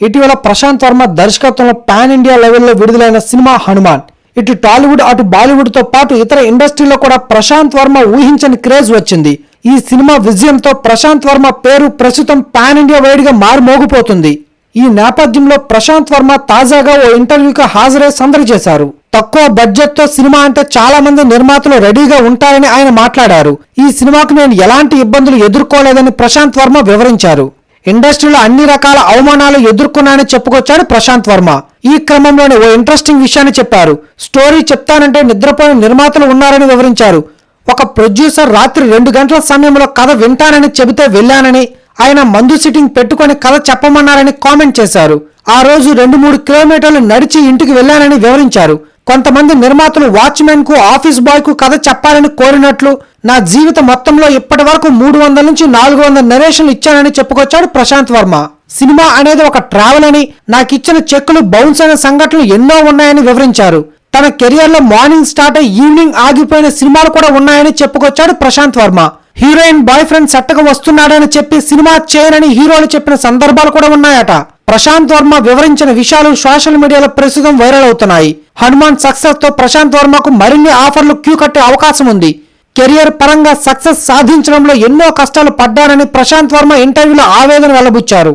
ఇటీవల ప్రశాంత్ వర్మ దర్శకత్వంలో pan India లెవెల్లో విడుదలైన సినిమా హనుమాన్. ఇటు టాలీవుడ్ అటు బాలీవుడ్తో పాటు ఇతర ఇండస్ట్రీలో కూడా ప్రశాంత్ వర్మ ఊహించని క్రేజ్ వచ్చింది. ఈ సినిమా విజయంతో ప్రశాంత్ వర్మ పేరు ప్రస్తుతం పాన్ ఇండియా వైడ్గా మారుమోగిపోతుంది. ఈ నేపథ్యంలో ప్రశాంత్ వర్మ తాజాగా ఓ ఇంటర్వ్యూకి హాజరై సందడి చేశారు. తక్కువ బడ్జెట్తో సినిమా అంటే చాలా మంది నిర్మాతలు రెడీగా ఉంటారని ఆయన మాట్లాడారు. ఈ సినిమాకు నేను ఎలాంటి ఇబ్బందులు ఎదుర్కోలేదని ప్రశాంత్ వర్మ వివరించారు. ఇండస్ట్రీలో అన్ని రకాల అవమానాలు ఎదుర్కొన్నానని చెప్పుకొచ్చాడు ప్రశాంత్ వర్మ. ఈ క్రమంలోనే ఓ ఇంట్రెస్టింగ్ విషయాన్ని చెప్పారు. స్టోరీ చెప్తానంటే నిద్రపోయిన నిర్మాతలు ఉన్నారని వివరించారు. ఒక ప్రొడ్యూసర్ రాత్రి రెండు గంటల సమయంలో కథ వింటానని చెబితే వెళ్ళానని ఆయన మందు సిట్టింగ్ పెట్టుకొని కథ చెప్పమన్నారని కామెంట్ చేశారు. ఆ రోజు రెండు మూడు కిలోమీటర్లు నడిచి ఇంటికి వెళ్ళానని వివరించారు. కొంతమంది నిర్మాతలు వాచ్మెన్కు ఆఫీస్ బాయ్కు కథ చెప్పాలని కోరినట్లు నా జీవిత మొత్తంలో ఇప్పటి వరకు మూడు వందల నుంచి నాలుగు వందల నరేషన్లు ఇచ్చానని చెప్పుకొచ్చాడు ప్రశాంత్ వర్మ. సినిమా అనేది ఒక ట్రావెల్ అని నాకు ఇచ్చిన చెక్కులు బౌన్స్ అయిన సంఘటనలు ఎన్నో ఉన్నాయని వివరించారు. తన కెరియర్లో మార్నింగ్ స్టార్ట్ అయ్యి ఈవినింగ్ ఆగిపోయిన సినిమాలు కూడా ఉన్నాయని చెప్పుకొచ్చాడు Prashanth Varma. Heroine boy friend సెట్టగా వస్తున్నాడని చెప్పి సినిమా చేయనని హీరోలు చెప్పిన సందర్భాలు కూడా ఉన్నాయట. ప్రశాంత్ వర్మ వివరించిన విషయాలు సోషల్ మీడియాలో ప్రస్తుతం వైరల్ అవుతున్నాయి. హనుమాన్ సక్సెస్తో ప్రశాంత్ వర్మకు మరిన్ని ఆఫర్లు క్యూ కట్టే అవకాశం ఉంది. కెరియర్ పరంగా సక్సెస్ సాధించడంలో ఎన్నో కష్టాలు పడ్డానని ప్రశాంత్ వర్మ ఇంటర్వ్యూలో ఆవేదన వెల్లబుచ్చారు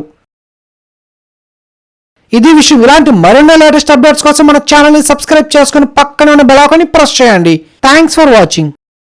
ఇది విషయం. ఇలాంటి మరెన్నో లేటెస్ట్ అప్డేట్స్ కోసం మన ఛానల్ని సబ్స్క్రైబ్ చేసుకుని పక్కన ఉన్న బెలాకని ప్రెస్ చేయండి. Thanks for watching.